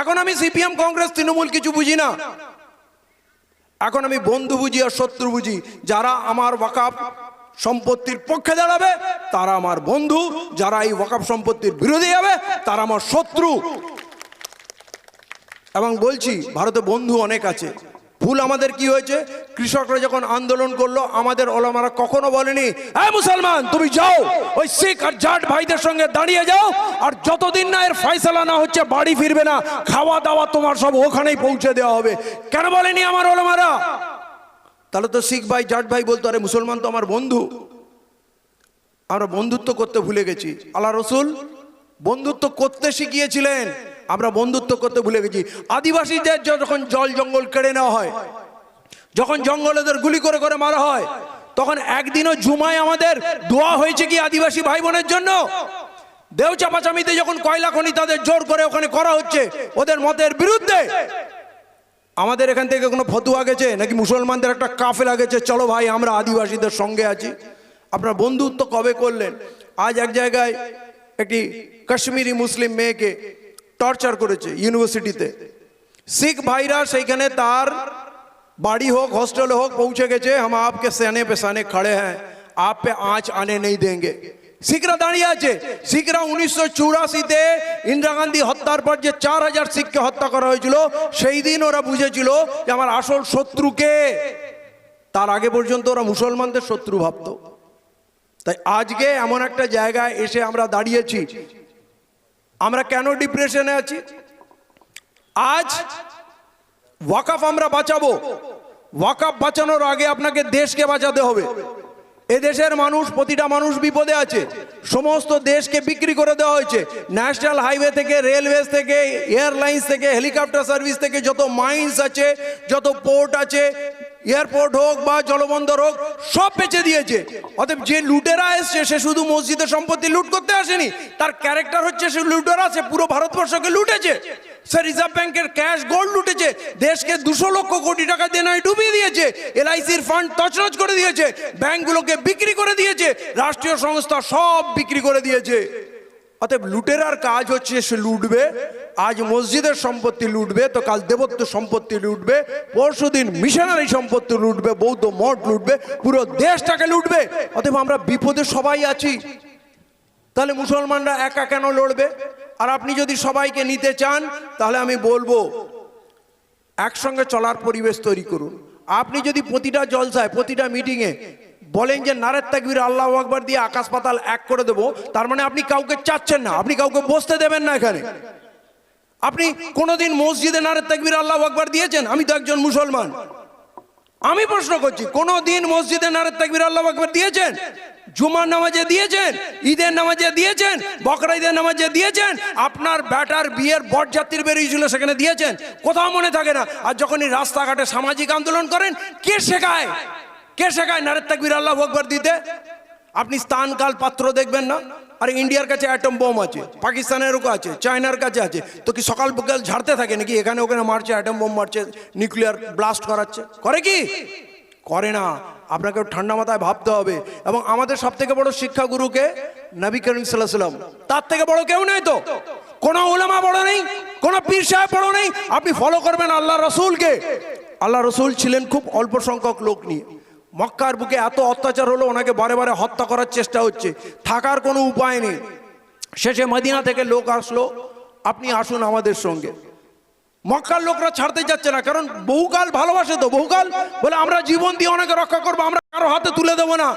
এখন আমি সিপিএম কংগ্রেস, তৃণমূল কিছু বুঝি না। এখন আমি বন্ধু বুঝি আর শত্রু বুঝি। যারা আমার ওয়াকাপ সম্পত্তির পক্ষে দাঁড়াবে, তারা আমার বন্ধু। যারা এই ওয়াকাপ সম্পত্তির বিরোধী হবে, তারা আমার শত্রু। এবং বলছি, ভারতে বন্ধু অনেক আছে। ভুল আমাদের কি হয়েছে? কৃষকরা যখন আন্দোলন করল, আমাদের ওলামারা কখনো বলেনি হ্যাঁ মুসলমান, তুমি যাও, ওই শিখ আর জাট ভাইদের সঙ্গে দাঁড়িয়ে যাও, আর যতদিন না এর ফয়সালা না হচ্ছে, বাড়ি ফিরবে না খাওয়া দাওয়া তোমার সব ওখানেই পৌঁছে দেওয়া হবে। কেন বলেনি আমার ওলামারা? তাহলে তো শিখ ভাই, জাট ভাই বলতো, আরে মুসলমান তো আমার বন্ধু। আমরা বন্ধুত্ব করতে ভুলে গেছি। আল্লাহ রসুল বন্ধুত্ব করতে শিখিয়েছিলেন। আমরা বন্ধুত্ব করতে ভুলে গেছি। আদিবাসীদের যখন জল জঙ্গল কেড়ে নেওয়া হয়, যখন জঙ্গলেদের গুলি করে করে মারা হয়, তখন একদিনও জুমায় আমাদের দোয়া হয়েছে কি আদিবাসী ভাই বোনের জন্য? দেউ চাপাচামিতে যখন কয়লা খনি তাদের জোর করে ওখানে করা হচ্ছে, ওদের মতের বিরুদ্ধে। আমাদের এখান থেকে কোনো ফতুয়া গেছে নাকি মুসলমানদের একটা কাফেলা গেছে? চলো ভাই, আমরা আদিবাসীদের সঙ্গে আছি। আপনার বন্ধুত্ব কবে করলেন? আজ এক জায়গায় একটি কাশ্মীরি মুসলিম মেয়েকে টর্চার করেছে ইউনিভার্সিটিতে শিখ ভাইরা সেইখানে তার বাড়ি হোক হস্টেল হোক পৌঁছে গেছে হাম আপকে সেনে पे साने खड़े हैं आप पे आँच आने नहीं देंगे শিখরা দাঁড়িয়ে আছে শিখরা উনিশশো চুরাশিতে ইন্দিরা গান্ধী হত্যার পর যে চার হাজার শিখকে হত্যা করা হয়েছিল সেই দিন ওরা বুঝেছিল যে আমার আসল শত্রুকে তার আগে পর্যন্ত ওরা মুসলমানদের শত্রু ভাবতো তাই আজকে এমন একটা জায়গায় এসে আমরা দাঁড়িয়েছি আমরা কেন ডিপ্রেশনে আছি? আজ ওয়াকাফ আমরা বাঁচাবো। ওয়াকাফ বাঁচানোর আগে আপনাকে দেশকে বাঁচাতে হবে। এদেশের মানুষ, প্রতিটা মানুষ বিপদে আছে। সমস্ত দেশকে বিক্রি করে দেওয়া হয়েছে। ন্যাশনাল হাইওয়ে থেকে, রেলওয়েজ থেকে, এয়ারলাইন্স থেকে, হেলিকপ্টার সার্ভিস থেকে যত মাইন্স আছে, যত পোর্ট আছে এয়ারপোর্ট হোক বা জলবন্দর হোক, সব বেচে দিয়েছে। অতএব যে লুটেরা এসছে, সে শুধু মসজিদের সম্পত্তি লুট করতে আসেনি। তার ক্যারেক্টার হচ্ছে সে লুটেরা, সে পুরো ভারতবর্ষকে লুটেছে। সে রিজার্ভ ব্যাংকের ক্যাশ গোল্ড লুটেছে। দেশকে দুশো লক্ষ কোটি টাকা দেনায় ডুবিয়ে দিয়েছে। এলআইসির ফান্ড তছনছ করে দিয়েছে। ব্যাংকগুলোকে বিক্রি করে দিয়েছে। রাষ্ট্রীয় সংস্থা সব বিক্রি করে দিয়েছে। অতএব লুটেরার কাজ হচ্ছে সে লুটবে, আজ মসজিদের সম্পত্তি লুটবে, তো কাল দেবত্ব সম্পত্তি লুটবে, পরশু দিন মিশনারি সম্পত্তি লুটবে, বৌদ্ধ মঠ লুটবে, পুরো দেশটাকে লুটবে, অতএব আমরা বিপদে সবাই আছি। তাহলে মুসলমানরা একা কেন লড়বে? আর আপনি যদি সবাইকে নিতে চান, তাহলে আমি বলব, একসঙ্গে চলার পরিবেশ তৈরি করুন। আপনি যদি প্রতিটা জলসায়, প্রতিটা মিটিংয়ে বলেন যে নারের তাকবির আল্লাহ আকবর দিয়ে আকাশ পাতাল এক করে দেবো, তার মানে আপনি কাউকে চাচ্ছেন না, আপনি কাউকে বসতে দেবেন না এখানে। আপনি কোনোদিন মসজিদে নারের তাকবির আল্লাহ আকবর দিয়েছেন? আমি তো একজন মুসলমান। আমি প্রশ্ন করছি কোন দিন মসজিদে নারের তাকবির আল্লাহ আকবর দিয়েছেন? জুমার নামাজে দিয়েছেন? ঈদের নামাজে দিয়েছেন? বকরা ঈদের নামাজে দিয়েছেন? আপনার ব্যাটার বিয়ের বরযাত্রীর বেরিয়েছিল সেখানে দিয়েছেন? কোথাও মনে থাকে না। আর যখনই রাস্তাঘাটে সামাজিক আন্দোলন করেন, কে শেখায়? কে শেখায়? নারের তাকবির আল্লাহ আকবর দিতে? আপনি স্থান কাল পাত্র দেখবেন না? আর ইন্ডিয়ার কাছে অ্যাটম বোম আছে পাকিস্তানেরও আছে, চায়নার কাছে আছে। তো কি সকাল বিকাল ঝাড়তে থাকে নাকি? এখানে ওখানে মারছে অ্যাটম বোম মারছে নিউক্লিয়ার ব্লাস্ট করাচ্ছে। করে কি? করে না। আপনাকে ঠান্ডা মাথায় ভাবতে হবে। এবং আমাদের সব থেকে বড় শিক্ষাগুরুকে নবী করিম সাল্লাহ সাল্লাম তার থেকে বড় কেউ নেই তো? কোনো ওলামা বড় নেই? কোনো পীর সাহেব বড় নেই? আপনি ফলো করবেন আল্লাহ রসুলকে। আল্লাহ রসুল ছিলেন খুব অল্প সংখ্যক লোক নিয়ে। মক্কার বুকে এত অত্যাচার হলো, ওনাকে বারে বারে হত্যা করার চেষ্টা হচ্ছে। থাকার কোনো উপায় নেই। শেষে মদিনা থেকে লোক আসলো। আপনি আসুন আমাদের সঙ্গে। মক্কার লোকরা ছাড়তে যাচ্ছে না, কারণ বহুকাল ভালোবাসে তো। বহুকাল বলে, আমরা জীবন দিয়ে ওনাকে রক্ষা করব, আমরা কারও হাতে তুলে দেবো না।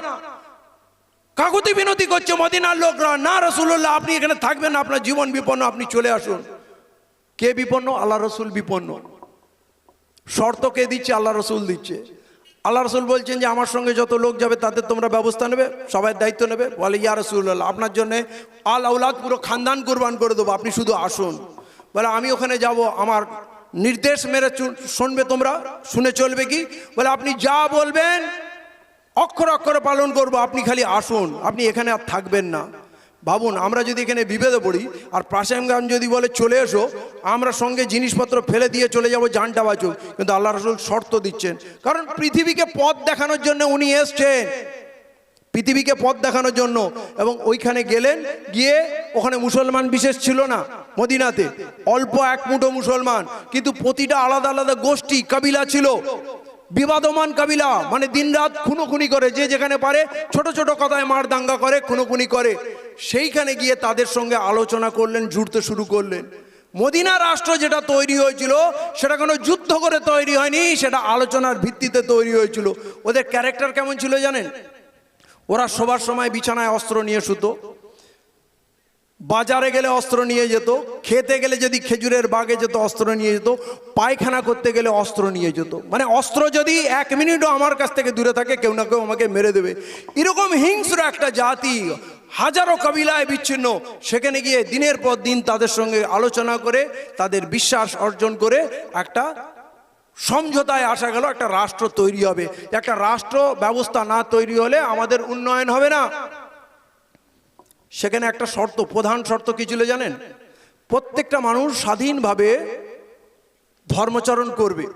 কাকুতি বিনতি করছে মদিনার লোকরা, না রসুল্লাহ আপনি এখানে থাকবেন আপনার জীবন বিপন্ন, আপনি চলে আসুন। কে বিপন্ন? আল্লাহ রসুল বিপন্ন। শর্ত কে দিচ্ছে? আল্লাহ রসুল দিচ্ছে। আল্লাহ রসুল বলছেন যে, আমার সঙ্গে যত লোক যাবে, তাদের তোমরা ব্যবস্থা নেবে, সবাই দায়িত্ব নেবে। বলে, ইয়া রসুল্লাহ আপনার জন্য আল আউলাদ পুরো খানদান কোরবান করে দেবো, আপনি শুধু আসুন। বলে, আমি ওখানে যাব, আমার নির্দেশ মেরে শুনবে তোমরা, শুনে চলবে কি? বলে, আপনি যা বলবেন, অক্ষর অক্ষরে পালন করব, আপনি খালি আসুন, আপনি এখানে আর থাকবেন না। ভাবুন, আমরা যদি এখানে বিভেদে পড়ি, আর প্রাসামগান যদি বলে চলে এসো, আমরা সঙ্গে জিনিসপত্র ফেলে দিয়ে চলে যাব জানটা বাঁচুক। কিন্তু আল্লাহ রসুল শর্ত দিচ্ছেন। কারণ পৃথিবীকে পথ দেখানোর জন্য উনি এসছেন। পৃথিবীকে পথ দেখানোর জন্য। এবং ওইখানে গেলেন, গিয়ে ওখানে মুসলমান বিশেষ ছিল না মদিনাতে। অল্প এক মুঠো মুসলমান। কিন্তু প্রতিটা আলাদা আলাদা গোষ্ঠী, কাবিলা ছিল। বিবাদমান কাবিলা মানে দিনরাত খুনোখুনি করে, যে যেখানে পারে ছোট ছোট কথায় মার দাঙ্গা করে, খুনোখুনি করে। সেইখানে গিয়ে তাদের সঙ্গে আলোচনা করলেন, জুড়তে শুরু করলেন। মদিনা রাষ্ট্র যেটা তৈরি হয়েছিল, সেটা কোনো যুদ্ধ করে তৈরি হয়নি, সেটা আলোচনার ভিত্তিতে তৈরি হয়েছিল। ওদের ক্যারেক্টার কেমন ছিল জানেন? ওরা সবার সময় বিছানায় অস্ত্র নিয়ে শুতো। বাজারে গেলে অস্ত্র নিয়ে যেত, খেতে গেলে যদি খেজুরের বাগে যেত, অস্ত্র নিয়ে যেত, পায়খানা করতে গেলে অস্ত্র নিয়ে যেত। মানে অস্ত্র যদি এক মিনিটও আমার কাছ থেকে দূরে থাকে, কেউ না কেউ আমাকে মেরে দেবে। এরকম হিংস্র একটা জাতি, হাজারো কবিলায় বিচ্ছিন্ন, সেখানে গিয়ে দিনের পর দিন তাদের সঙ্গে আলোচনা করে, তাদের বিশ্বাস অর্জন করে একটা সমঝোতায় আসা গেল, একটা রাষ্ট্র তৈরি হবে। একটা রাষ্ট্র ব্যবস্থা না তৈরি হলে আমাদের উন্নয়ন হবে না। সেখানে একটা শর্ত, প্রধান শর্ত কি ছিল জানেন? প্রত্যেকটা মানুষ স্বাধীনভাবে ধর্মচরণ করবে।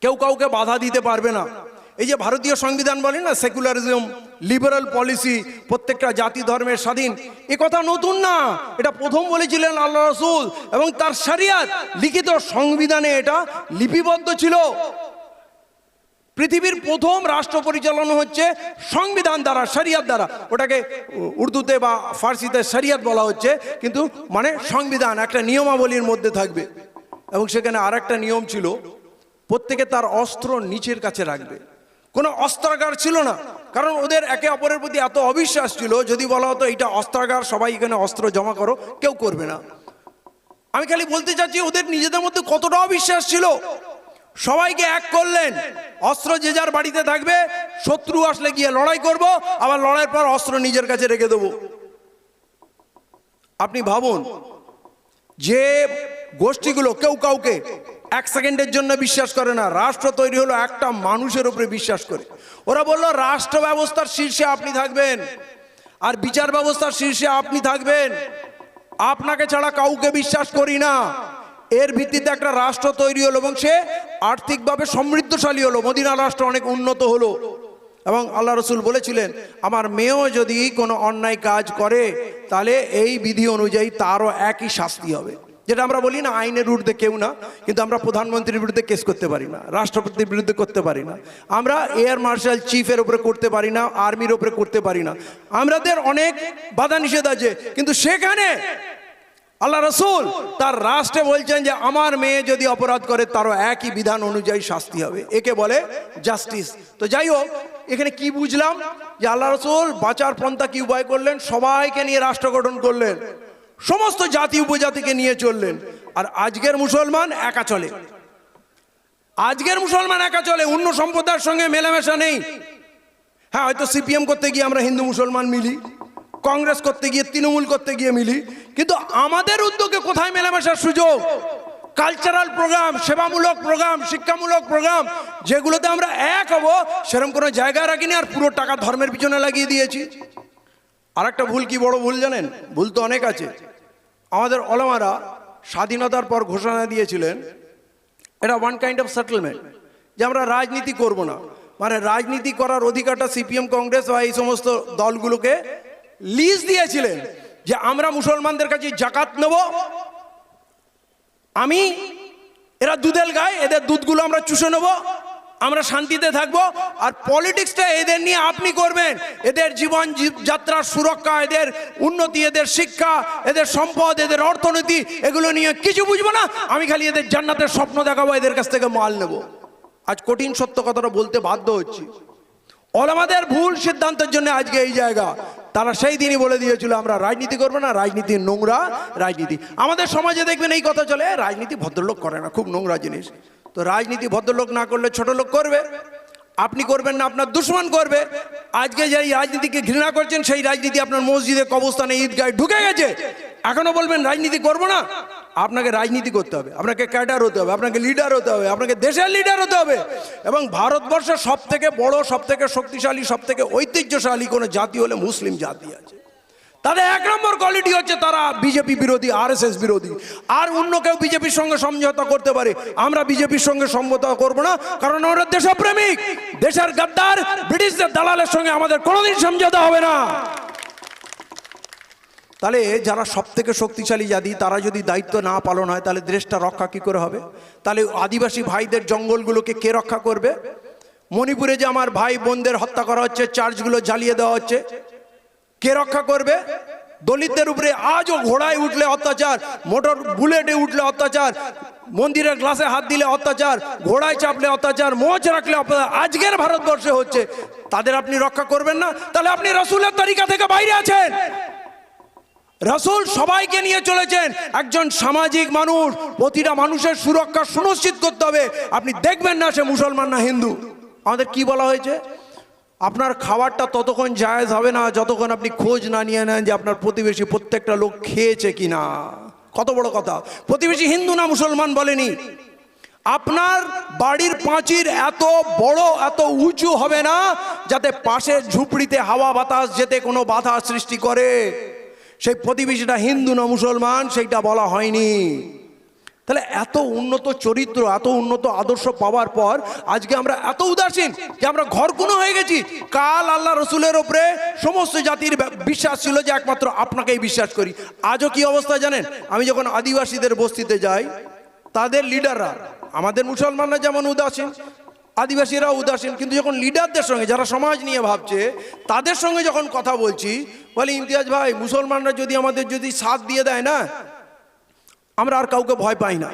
কেউ কাউকে বাধা দিতে পারবে না। এই যে ভারতীয় সংবিধান বলে না সেকুলারিজম লিবারাল পলিসি প্রত্যেকটা জাতি ধর্মের স্বাধীন, এ কথা নতুন না। এটা প্রথম বলেছিলেন আল্লাহ রসুল এবং তার শরিয়াত লিখিত সংবিধানে এটা লিপিবদ্ধ ছিল। পৃথিবীর প্রথম রাষ্ট্র পরিচালনা হচ্ছে সংবিধান দ্বারা, শরিয়াত দ্বারা। ওটাকে উর্দুতে বা ফার্সিতে শরিয়াত বলা হচ্ছে, কিন্তু মানে সংবিধান, একটা নিয়মাবলীর মধ্যে থাকবে। এবং সেখানে আর একটা নিয়ম ছিল, প্রত্যেকে তার অস্ত্র নিচের কাছে রাখবে। কোনো অস্ত্রাগার ছিল না, কারণ ওদের একে অপরের প্রতি এত অবিশ্বাস ছিল, যদি বলা হতো এটা অস্ত্রাগার, সবাই এখানে অস্ত্র জমা করো, কেউ করবে না। আমি খালি বলতে চাচ্ছি, ওদের নিজেদের মধ্যে কতটা অবিশ্বাস ছিল? সবাইকে এক করলেন। অস্ত্র যে যার বাড়িতে থাকবে, শত্রু আসলে গিয়ে লড়াই করব, আবার লড়াইয়ের পর অস্ত্র নিজের কাছে রেখে দেবো। আপনি ভাবুন, যে গোষ্ঠীগুলো কেউ কাউকে এক সেকেন্ডের জন্য বিশ্বাস করে না, রাষ্ট্র তৈরি হলো একটা মানুষের উপরে বিশ্বাস করে। ওরা বলল, রাষ্ট্র ব্যবস্থার শীর্ষে আপনি থাকবেন আর বিচার ব্যবস্থার শীর্ষে আপনি থাকবেন। আপনাকে ছাড়া কাউকে বিশ্বাস করি না। এর ভিত্তিতে একটা রাষ্ট্র তৈরি হলো এবং সে আর্থিকভাবে সমৃদ্ধশালী হলো, মদিনা রাষ্ট্র অনেক উন্নত হলো। এবং আল্লাহ রসুল বলেছিলেন, আমার মেয়েও যদি কোনো অন্যায় কাজ করে, তাহলে এই বিধি অনুযায়ী তারও একই শাস্তি হবে। যেটা আমরা বলি না, আইনের ঊর্ধ্বে কেউ না, কিন্তু আমরা প্রধানমন্ত্রীর বিরুদ্ধে কেস করতে পারি না, রাষ্ট্রপতির বিরুদ্ধে করতে পারি না। আমরা এয়ার মার্শাল চিফের উপরে করতে পারি না, আর্মির উপরে করতে পারি না। আমাদের অনেক বাধা নিষেধ আছে, কিন্তু সেখানে আল্লাহ রসুল তার রাষ্ট্রে বলছেন যে, আমার মেয়ে যদি অপরাধ করে, তারও একই বিধান অনুযায়ী শাস্তি হবে। একে বলে জাস্টিস তো যাই হোক, এখানে কি বুঝলাম? যে আল্লাহ রসুল বাঁচার পন্থা কি উপায় করলেন? সবাইকে নিয়ে রাষ্ট্র গঠন করলেন। সমস্ত জাতি উপজাতিকে নিয়ে চললেন। আর আজকের মুসলমান একা চলে। আজকের মুসলমান একা চলে, অন্য সম্প্রদায়ের সঙ্গে মেলামেশা নেই। হ্যাঁ হয়তো সিপিএম করতে গিয়ে আমরা হিন্দু মুসলমান মিলি। কংগ্রেস করতে গিয়ে, তৃণমূল করতে গিয়ে মিলি। কিন্তু আমাদের উদ্যোগে কোথায় মেলামেশার সুযোগ? কালচারাল প্রোগ্রাম সেবামূলক প্রোগ্রাম শিক্ষামূলক প্রোগ্রাম যেগুলোতে আমরা এক হব সেরকম কোনো জায়গা রাখিনি আর পুরো টাকা ধর্মের পিছনে লাগিয়ে দিয়েছি। আর একটা ভুল কি বড় ভুল জানেন? ভুল তো অনেক আছে। আমাদের অলমারা স্বাধীনতার পর ঘোষণা দিয়েছিলেন, এটা ওয়ান কাইন্ড অফ সেটেলমেন্ট যে আমরা রাজনীতি করব না। মানে রাজনীতি করার অধিকারটা সিপিএম কংগ্রেস বা এই সমস্ত দলগুলোকে লিজ দিয়েছিলেন যে আমরা মুসলমানদের কাছে জাকাত নেব। আমি, এরা দুধেল গায়ে, এদের দুধগুলো আমরা চুষে নেব, আমরা শান্তিতে থাকব, আর পলিটিক্সটা এদের নিয়ে আপনি করবেন। এদের জীবন যাত্রার সুরক্ষা, এদের উন্নতি, এদের শিক্ষা, এদের সম্পদ, এদের অর্থনীতি, এগুলো নিয়ে কিছু বুঝব না। আমি খালি এদের জান্নাতের স্বপ্ন দেখাবো, এদের কাছ থেকে মাল নেব। আজ কঠিন সত্য কথাটা বলতে বাধ্য হচ্ছি। ওলামাদের ভুল সিদ্ধান্তের জন্য আজকে এই জায়গা। তারা সেই দিনই বলে দিয়েছিল, আমরা রাজনীতি করব না, রাজনীতি নোংরা রাজনীতি। আমাদের সমাজে দেখবেন এই কথা চলে, রাজনীতি ভদ্রলোক করে না, খুব নোংরা জিনিস। তো রাজনীতি ভদ্রলোক না করলে ছোট লোক করবে? আপনি করবেন না, আপনার দুশ্মন করবে। আজকে যেই রাজনীতিকে ঘৃণা করছেন, সেই রাজনীতি আপনার মসজিদে কবস্থানে ঈদগায় ঢুকে গেছে। এখনও বলবেন, রাজনীতি করব না? আপনাকে রাজনীতি করতে হবে, আপনাকে ক্যাডার হতে হবে, আপনাকে লিডার হতে হবে, আপনাকে দেশের লিডার হতে হবে। এবং ভারতবর্ষের সব থেকে বড় সব থেকে শক্তিশালী সব থেকে ঐতিহ্যশালী কোনো জাতি হলে মুসলিম জাতি আছে। তাদের এক নম্বর কোয়ালিটি হচ্ছে তারা বিজেপি বিরোধী আরএসএস বিরোধী। আর অন্য কেউ বিজেপির সঙ্গে সমঝোতা করতে পারে, আমরা বিজেপির সঙ্গে সমঝোতা করব না, কারণ আমরা দেশপ্রেমিক। দেশের গাদ্দার, ব্রিটিশদের দালালের সঙ্গে আমাদের কোনোদিন সমঝোতা হবে না। তাহলে যারা সব থেকে শক্তিশালী জাতি, তারা যদি দায়িত্ব না পালন হয়, তাহলে দেশটা রক্ষা কি করে হবে? তাহলে আদিবাসী ভাইদের জঙ্গলগুলোকে কে রক্ষা করবে? মণিপুরে যে আমার ভাই বোনদের হত্যা করা হচ্ছে, চার্চগুলো জ্বালিয়ে দেওয়া হচ্ছে, কে রক্ষা করবে? দলিতদের উপরে আজও ঘোড়ায় উঠলে অত্যাচার, মোটর বুলেটে উঠলে অত্যাচার, মন্দিরের গ্লাসে হাত দিলে অত্যাচার, ঘোড়ায় চাপলে অত্যাচার মোচ রাখলে অত্যাচার আজকের ভারতবর্ষে হচ্ছে। তাদের আপনি রক্ষা করবেন না? তাহলে আপনি রসুলের তালিকা থেকে বাইরে আছেন। রসুল সবাইকে নিয়ে চলেছেন। একজন সামাজিক মানুষ, প্রতিটা মানুষের সুরক্ষা সুনিশ্চিত করতে হবে। আপনি দেখবেন না সে মুসলমান না হিন্দু। আমাদের কি বলা হয়েছে? আপনার খাবারটা ততক্ষণ জায়েজ হবে না, যতক্ষণ আপনি খোঁজ না নিয়ে নেন যে আপনার প্রতিবেশী প্রত্যেকটা লোক খেয়েছে কিনা। কত বড় কথা। প্রতিবেশী হিন্দু না মুসলমান বলেনি। আপনার বাড়ির পাঁচির এত বড়, এত উঁচু হবে না, যাতে পাশের ঝুপড়িতে হাওয়া বাতাস যেতে কোনো বাধা সৃষ্টি করে। সেই প্রতিবেশীটা হিন্দু না মুসলমান, সেইটা বলা হয়নি। তাহলে এত উন্নত চরিত্র, এত উন্নত আদর্শ পাওয়ার পর আজকে আমরা এত উদাসীন যে আমরা ঘরকুনো হয়ে গেছি। কাল আল্লাহ রসুলের ওপরে সমস্ত জাতির বিশ্বাস ছিল যে একমাত্র আপনাকেই বিশ্বাস করি। আজও কি অবস্থা জানেন? আমি যখন আদিবাসীদের বস্তিতে যাই, তাদের লিডাররা আমাদের মুসলমানরা যেমন উদাসীন আদিবাসীরা উদাসীন কিন্তু যখন লিডারদের সঙ্গে যারা সমাজ নিয়ে ভাবছে তাদের সঙ্গে যখন কথা বলছি বলি ইমতিয়াজ ভাই মুসলমানরা যদি আমাদের যদি সাথ দিয়ে দেয় না আমরা আর কাউকে ভয় পাই না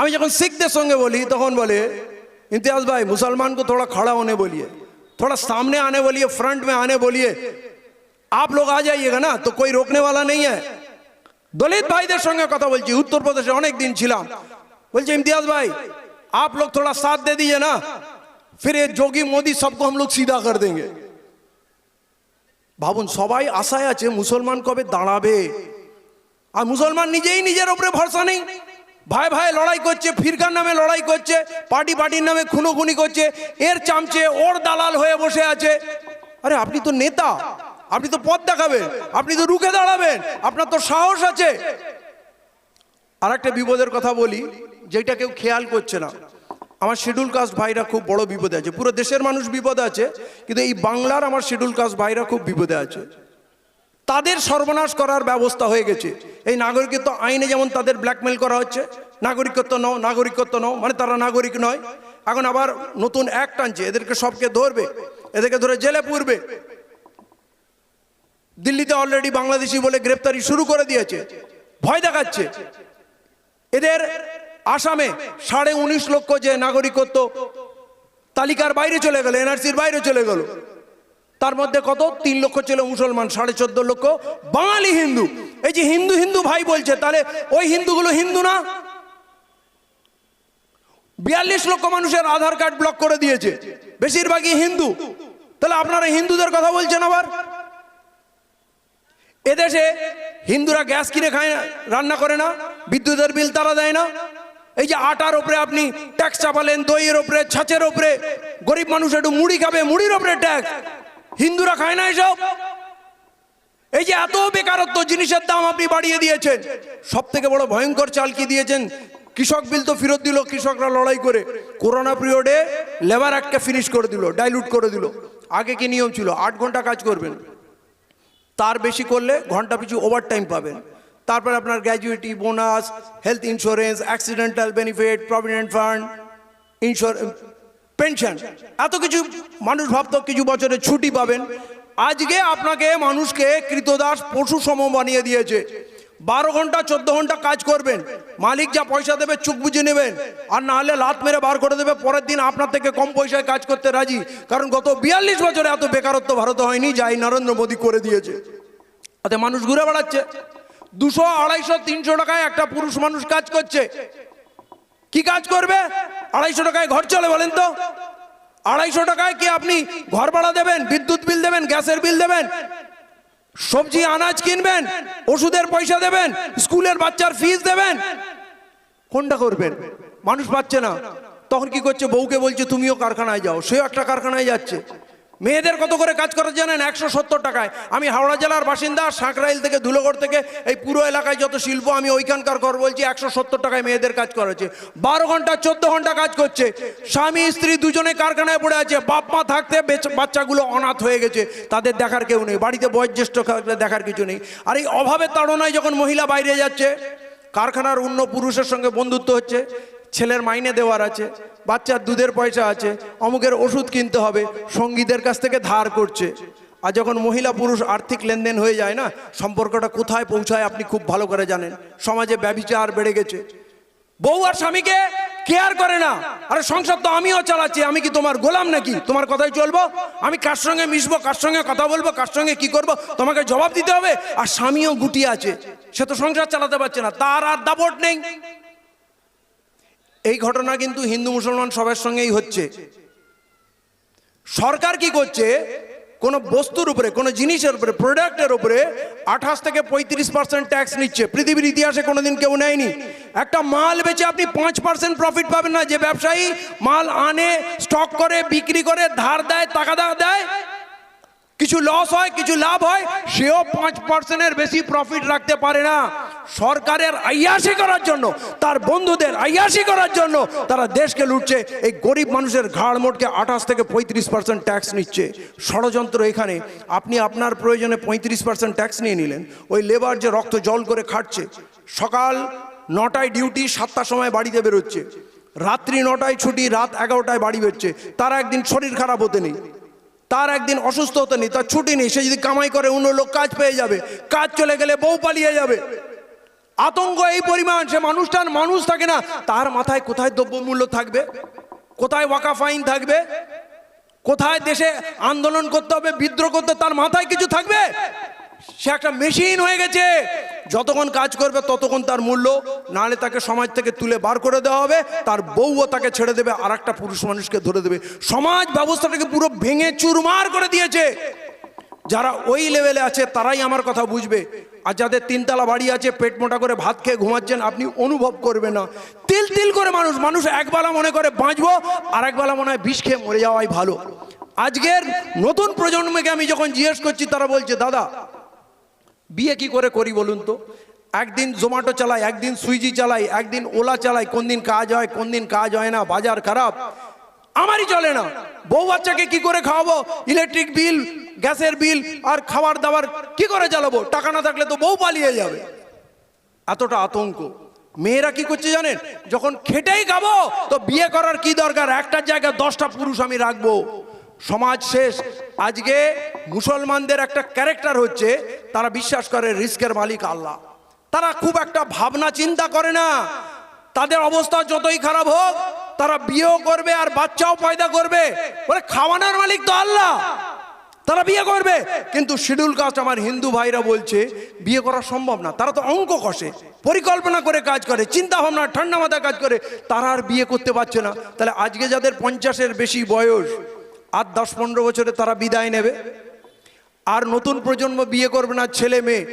আমি যখন শিখদের সঙ্গে বলি তখন বলে इम्तियाज भाई मुसलमान को थोड़ा खड़ा होने बोलिए थोड़ा सामने आने बोलिए फ्रंट में आने बोलिए आप लोग आ जाइएगा ना तो कोई रोकने वाला नहीं है দলিত ভাইদের সঙ্গে কথা বলছি উত্তরপ্রদেশে অনেক দিন ছিলাম বলছি इम्तियाज भाई आप लोग थोड़ा साथ दे दीजिए ना फिर ये जोगी मोदी सबको हम लोग सीधा कर देंगे ভাবুন সবাই আশায় আছে মুসলমান কবে দাঁড়াবে আর মুসলমান নিজেই নিজের উপরে ভরসা নেই ভাই ভাই লড়াই করছে ফিরকার নামে লড়াই করছে পার্টি পার্টির নামে খুনোখুনি করছে এর চামচে ওর দালাল হয়ে বসে আছে আরে আপনি তো নেতা আপনি তো পথ দেখাবেন আপনি তো রুখে দাঁড়াবেন আপনার তো সাহস আছে আর একটা বিপদের কথা বলি, যেটা কেউ খেয়াল করছে না। আমার শিডিউল কাস্ট ভাইরা খুব বড় বিপদে আছে। পুরো দেশের মানুষ বিপদে আছে, কিন্তু এই বাংলার আমার শিডিউল কাস্ট ভাইরা খুব বিপদে আছে। তাদের সর্বনাশ করার ব্যবস্থা হয়ে গেছে। এই নাগরিকত্ব আইনে যেমন তাদের ব্ল্যাকমেল করা হচ্ছে, নাগরিকত্ব নও নাগরিকত্ব নও মানে তারা নাগরিক নয়। এখন আবার নতুন অ্যাক্ট আনছে, এদেরকে সবকে ধরবে, এদেরকে ধরে জেলে পুরবে। দিল্লিতে অলরেডি বাংলাদেশি বলে গ্রেপ্তারি শুরু করে দিয়েছে। ভয় দেখাচ্ছে। এদের আসামে সাড়ে উনিশ লক্ষ যে নাগরিকত্ব, তালিকার বাইরে চলে গেল, এনআরসির বাইরে চলে গেল। তার মধ্যে কত? তিন লক্ষ ছিল মুসলমান, সাড়ে চোদ্দ লক্ষ। বাঙালি হিন্দু। এই যে হিন্দু হিন্দু ভাই বলছে, তাহলে ওই হিন্দুগুলো হিন্দু না? বিয়াল্লিশ লক্ষ মানুষের আধার কার্ড ব্লক করে দিয়েছে। বেশিরভাগই হিন্দু। তাহলে আপনারা হিন্দুদের কথা বলছেন আবার? এদেশে হিন্দুরা গ্যাস কিনে খায় না, রান্না করে না, বিদ্যুতের বিল তারা দেয় না। এই যে আটার ওপরে আপনি ট্যাক্স চাপালেন, দইয়ের ওপরে, ছাঁচের ওপরে, গরিব মানুষ একটু মুড়ি খাবে, মুড়ির ওপরে ট্যাক্স। হিন্দুরা খায় না এসব? এই যে এত বেকারত্ব, জিনিসের দাম আপনি বাড়িয়ে দিয়েছেন। সব থেকে বড় ভয়ঙ্কর চাল কি দিয়েছেন? কৃষক বিল তো ফেরত দিল, কৃষকরা লড়াই করে। করোনা পিরিয়ডে লেবার একটা ফিনিশ করে দিল ডাইলুট করে দিল। আগে কি নিয়ম ছিল? আট ঘণ্টা কাজ করবেন। তার বেশি করলে ঘণ্টা পিছু ওভার টাইম পাবেন তারপর আপনার gratuity bonus health insurance accidental benefit provident fund insure pension এত কিছু মানুষ ভাবত কিছু বছরে ছুটি পাবেন। আজকে আপনাকে মানুষকে কৃতদাস পশু সম বানিয়ে দিয়েছে। বারো ঘণ্টা, চোদ্দ ঘণ্টা কাজ করবেন। মালিক যা পয়সা দেবে চুক বুঝে নেবেন। আর না হলে লাত মেরে বার করে দেবে। পরের দিন আপনার থেকে কম পয়সায় কাজ করতে রাজি। কারণ গত বিয়াল্লিশ বছরে এত বেকারত্ব ভারতে হয়নি যাই নরেন্দ্র মোদী করে দিয়েছে। তাতে মানুষ ঘুরে বেড়াচ্ছে। দুশো, আড়াইশো, তিনশো টাকায় একটা পুরুষ মানুষ কাজ করছে। কি কাজ করবে? আড়াইশো টাকায় ঘর চলে বলেন তো। আড়াইশো টাকায় কি আপনি ঘর ভাড়া দেবেন? বিদ্যুৎ বিল দেবেন? গ্যাসের বিল দেবেন? সবজি, আনাজ কিনবেন, ওষুধের পয়সা দেবেন, স্কুলের বাচ্চার ফিস দেবেন। কোনটা করবেন? মানুষ পাচ্ছে না। তখন কি করছে? বউকে বলছে, তুমিও কারখানায় যাও। সেও একটা কারখানায় যাচ্ছে। মেয়েদের কত করে কাজ করে জানেন? একশো সত্তর টাকায়। আমি হাওড়া জেলার বাসিন্দা, সাঁকরাইল থেকে ধুলোগড় থেকে এই পুরো এলাকায় যত শিল্প আমি ওইখানকার ঘর বলছি, একশো সত্তর টাকায় মেয়েদের কাজ করেছে বারো ঘণ্টা, চোদ্দ ঘণ্টা কাজ করছে। স্বামী, স্ত্রী দুজনে কারখানায় পড়ে আছে। বাপ, মা থাকতে বেচ- বাচ্চাগুলো অনাথ হয়ে গেছে। তাদের দেখার কেউ নেই। বাড়িতে বয়োজ্যেষ্ঠ দেখার কিছু নেই। আর এই অভাবের তাড়নায় যখন মহিলা বাইরে যাচ্ছে, কারখানার অন্য পুরুষের সঙ্গে বন্ধুত্ব হচ্ছে ছেলের মাইনে দেওয়ার আছে, বাচ্চার দুধের পয়সা আছে, অমুকের ওষুধ কিনতে হবে, সঙ্গীদের কাছ থেকে ধার করছে। আর যখন মহিলা পুরুষ আর্থিক লেনদেন হয়ে যায় না, সম্পর্কটা কোথায় পৌঁছায় আপনি খুব ভালো করে জানেন। সমাজে ব্যবিচার বেড়ে গেছে। বউ আর স্বামীকে কেয়ার করে না। আরে সংসার তো আমিও চালাচ্ছি, আমি কি তোমার গোলাম নাকি? তোমার কথাই চলবো? আমি কার সঙ্গে মিশবো, কার সঙ্গে কথা বলব, কার সঙ্গে কি করব? তোমাকে জবাব দিতে হবে। আর স্বামীও গুটি আছে। সে তো সংসার চালাতে পারছে না। তার আর দাবট নেই। এই ঘটনা কিন্তু হিন্দু মুসলমান সবার সঙ্গেই হচ্ছে। সরকার কি করছে? কোনো বস্তুর উপরে, কোনো জিনিসের উপরে, প্রোডাক্টের উপরে আঠাশ থেকে পঁয়ত্রিশ পার্সেন্ট ট্যাক্স নিচ্ছে। পৃথিবীর ইতিহাসে কোনোদিন কেউ নেয়নি। একটা মাল বেচে আপনি পাঁচ পার্সেন্ট প্রফিট পাবেন না। যে ব্যবসায়ী মাল আনে স্টক করে, বিক্রি করে, ধার দেয়, টাকা দেয়, কিছু লস হয়, কিছু লাভ হয়, সেও পাঁচ পার্সেন্টের বেশি প্রফিট রাখতে পারে না। সরকারের আইয়াসি করার জন্য, তার বন্ধুদের আইয়াসি করার জন্য তারা দেশকে লুটছে। এই গরিব মানুষের ঘাড় মোটকে আঠাশ থেকে পঁয়ত্রিশ পার্সেন্ট ট্যাক্স নিচ্ছে। ষড়যন্ত্র এখানে। আপনি আপনার প্রয়োজনে পঁয়ত্রিশ পার্সেন্ট ট্যাক্স নিয়ে নিলেন। ওই লেবার যে রক্ত জল করে খাটছে, সকাল নটায় ডিউটি সাতটার সময় বাড়িতে বেরোচ্ছে। রাত্রি নটায় ছুটি, রাত এগারোটায় বাড়ি বেরোচ্ছে। তারা একদিন শরীর খারাপ হতে নেই। তার একদিন অসুস্থ হতে নেই। তার ছুটি নেই। সে যদি কামাই করে, অন্য লোক কাজ পেয়ে যাবে। কাজ চলে গেলে বউ পালিয়ে যাবে। আতঙ্ক এই পরিমাণ, সে মানুষটার মানুষ থাকে না। তার মাথায় কোথায় দ্রব্যমূল্য থাকবে? কোথায় ওয়াকা ফাইন থাকবে? কোথায় দেশে আন্দোলন করতে হবে, বিদ্রোহ করতে তার মাথায় কিছু থাকবে? সে একটা মেশিন হয়ে গেছে। যতক্ষণ কাজ করবে, ততক্ষণ তার মূল্য। নাহলে তাকে সমাজ থেকে তুলে বার করে দেওয়া হবে। তার বউও তাকে ছেড়ে দেবে আর একটা পুরুষ মানুষকে ধরে দেবে। সমাজ ব্যবস্থাটাকে পুরো ভেঙে চুরমার করে দিয়েছে। যারা ওই লেভেলে আছে, তারাই আমার কথা বুঝবে। আর যাদের তিনতলা বাড়ি আছে, পেট মোটা করে ভাত খেয়ে ঘুমাচ্ছেন, আপনি অনুভব করবেন না। তিল তিল করে মানুষ মানুষ একবেলা মনে করে, বাঁচবো। আর একবেলা মনে হয়, বিষ খেয়ে মরে যাওয়াই ভালো। আজকের নতুন প্রজন্মকে আমি যখন জিজ্ঞেস করছি, তারা বলছে, দাদা, বিয়ে কি করে করি বলুন তো? একদিন জোম্যাটো চালাই, একদিন সুইজি চালাই, একদিন ওলা চালাই, কোন দিন কাজ হয়, কোন দিন কাজ হয় না, বাজার খারাপ। আমারই চলে না। বউ বাচ্চাকে কি করে খাওয়াবো? ইলেকট্রিক বিল গ্যাসের বিল আর খাবার দাবার কি করে চালাবো? টাকা না থাকলে তো বউ পালিয়ে যাবে। এতটা আতঙ্ক। মেয়েরা কি করছে জানেন? যখন খেটেই খাব, তো বিয়ে করার কি দরকার? একটার জায়গায় দশটা পুরুষ আমি রাখব। সমাজ শেষ। আজকে মুসলমানদের একটা ক্যারেক্টার হচ্ছে, তারা বিশ্বাস করে রিস্কের মালিক আল্লাহ। তারা খুব একটা ভাবনা চিন্তা করে না। তাদের অবস্থা যতই খারাপ হোক, তারা বিয়েও করবে আর বাচ্চাও পয়দা করবে। বলে, খাওয়ানোর মালিক তো আল্লাহ। তারা বিয়ে করবে। কিন্তু শিডিউল কাস্ট আমার হিন্দু ভাইরা বলছে, বিয়ে করা সম্ভব না। তারা তো অঙ্ক কষে, পরিকল্পনা করে কাজ করে, চিন্তা ভাবনা, ঠান্ডা মাথায় কাজ করে, তারা আর বিয়ে করতে পারছে না। তাহলে আজকে যাদের পঞ্চাশের বেশি বয়স আর দশ, পনেরো বছরে তারা বিদায় নেবে। আর নতুন প্রজন্ম বিয়ে করবে না, ছেলে মেয়ে।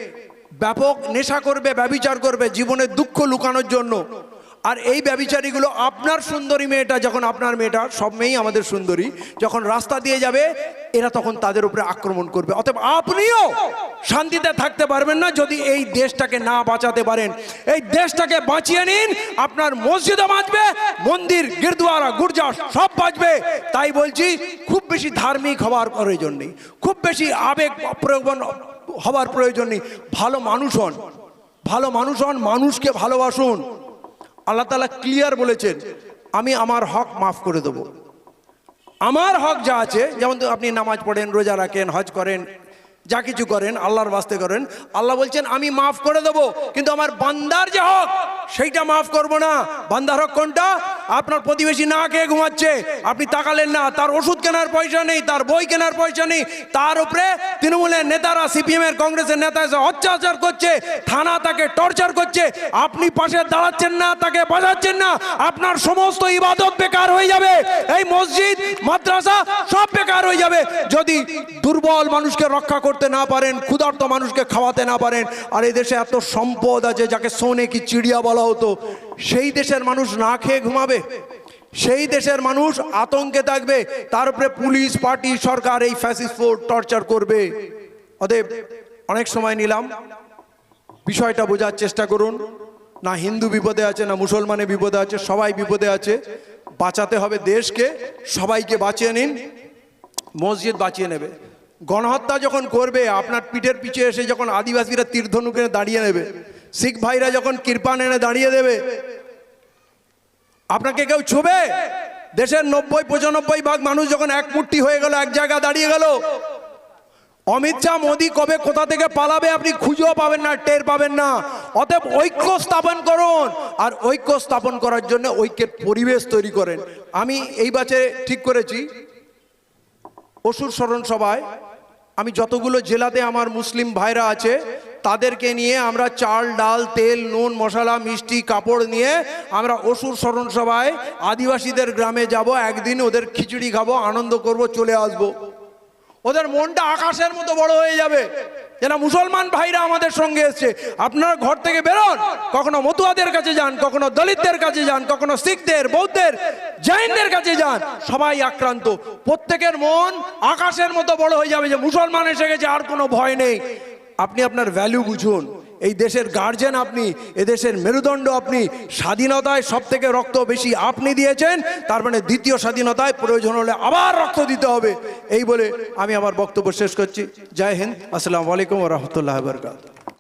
ব্যাপক নেশা করবে, ব্যবিচার করবে জীবনের দুঃখ লুকানোর জন্য। আর এই ব্যবিচারীগুলো আপনার সুন্দরী মেয়েটা, যখন আপনার মেয়েটা, সব মেয়েই আমাদের সুন্দরী, যখন রাস্তা দিয়ে যাবে, এরা তখন তাদের উপরে আক্রমণ করবে। অতএব আপনিও শান্তিতে থাকতে পারবেন না যদি এই দেশটাকে না বাঁচাতে পারেন। এই দেশটাকে বাঁচিয়ে নিন, আপনার মসজিদও বাঁচবে, মন্দির, গিরদুয়ারা, গুর্জা, সব বাঁচবে। তাই বলছি, খুব বেশি ধার্মিক হওয়ার প্রয়োজন নেই। খুব বেশি আবেগ প্রয়োজন হওয়ার প্রয়োজন নেই। ভালো মানুষ হন, ভালো মানুষ হন, মানুষকে ভালোবাসুন। আল্লাহ তালা ক্লিয়ার বলেছেন, আমি আমার হক মাফ করে দেবো। আমার হক যা আছে, যেমন আপনি নামাজ পড়েন, রোজা রাখেন, হজ করেন, যা কিছু করেন, আল্লাহর বাস্তে করেন, আল্লাহ বলছেন, আমি মাফ করে দেবো, কিন্তু আমার বান্দার যে হক, সেইটা মাফ করব না। বান্দার হক কোনটা? আপনার প্রতিবেশী না খেয়ে ঘুমাচ্ছে, আপনি তাকালেন না, তার ওষুধ কেনার পয়সা নেই, তার বই কেনার পয়সা নেই, তার উপরে তৃণমূলের নেতারা সিপিএম এর কংগ্রেসের নেতা এসে অত্যাচার করছে, থানা তাকে টর্চার আপনি পাশে দাঁড়াচ্ছেন না, তাকে বাজাচ্ছেন না। আপনার সমস্ত ইবাদত বেকার হয়ে যাবে। এই মসজিদ, মাদ্রাসা সব বেকার হয়ে যাবে। যদি দুর্বল মানুষকে রক্ষা করতে না পারেন, ক্ষুধার্ত মানুষকে খাওয়াতে না পারেন, আর এই দেশে এত সম্পদ আছে যাকে সোনে কি চিড়িয়া বলা হতো, সেই দেশের মানুষ না খেয়ে ঘুমাবে? সেই দেশের মানুষ আতঙ্কে থাকবে। তার উপরে পুলিশ, পার্টি, সরকার, এই ফ্যাসিস ফোর্ড টর্চার করবে। অতএব অনেক সময় নিলাম। বিষয়টা বোঝার চেষ্টা করুন। না হিন্দু বিপদে আছে, না মুসলমানের বিপদে আছে, সবাই বিপদে আছে। বাঁচাতে হবে দেশকে, সবাইকে বাঁচিয়ে নিন, মসজিদ বাঁচিয়ে নেবে। গণহত্যা যখন করবে, আপনার পিঠের পিছে এসে যখন আদিবাসীরা তীর্ধনুক এনে দাঁড়িয়ে নেবে, শিখ ভাইরা যখন কৃপান এনে দাঁড়িয়ে দেবে, আপনাকে কেউ ছুবে? দেশের নব্বই, পঁচানব্বই ভাগ মানুষ যখন এক মুঠি হয়ে গেল, এক জায়গা দাঁড়িয়ে গেল অমিত শাহ মোদি কবে কোথা থেকে পালাবে আপনি খুঁজেও পাবেন না, টের পাবেন না। অতএব ঐক্য স্থাপন করুন। আর ঐক্য স্থাপন করার জন্য ঐক্যের পরিবেশ তৈরি করেন। আমি এই বাচে ঠিক করেছি। অসুর স্মরণ সভায় আমি যতগুলো জেলাতে আমার মুসলিম ভাইরা আছে, তাদেরকে নিয়ে আমরা চাল, ডাল, তেল, নুন, মশলা, মিষ্টি, কাপড় নিয়ে আমরা অসুর স্মরণ সভায় আদিবাসীদের গ্রামে যাব, একদিন ওদের খিচুড়ি খাব, আনন্দ করব, চলে আসব। ওদের মনটা আকাশের মতো বড় হয়ে যাবে। যেন মুসলমান ভাইরা আমাদের সঙ্গে এসছে। আপনারা ঘর থেকে বেরোন। কখনো মতুয়াদের কাছে যান, কখনো দলিতদের কাছে যান, কখনো শিখদের বৌদ্ধের জৈনদের কাছে যান। সবাই আক্রান্ত। প্রত্যেকের মন আকাশের মতো বড় হয়ে যাবে যে মুসলমান এসে গেছে, আর কোনো ভয় নেই। আপনি আপনার ভ্যালু বুঝুন। এই দেশের গার্জেন আপনি এদেশের মেরুদণ্ড আপনি, স্বাধীনতায় সব থেকে রক্ত বেশি আপনি দিয়েছেন, তার মানে দ্বিতীয় স্বাধীনতায় প্রয়োজন হলে আবার রক্ত দিতে হবে। এই বলে আমি আমার বক্তব্য শেষ করছি। জয় হিন্দ, আসসালামু আলাইকুম রহমতুল্লাহ বরকাত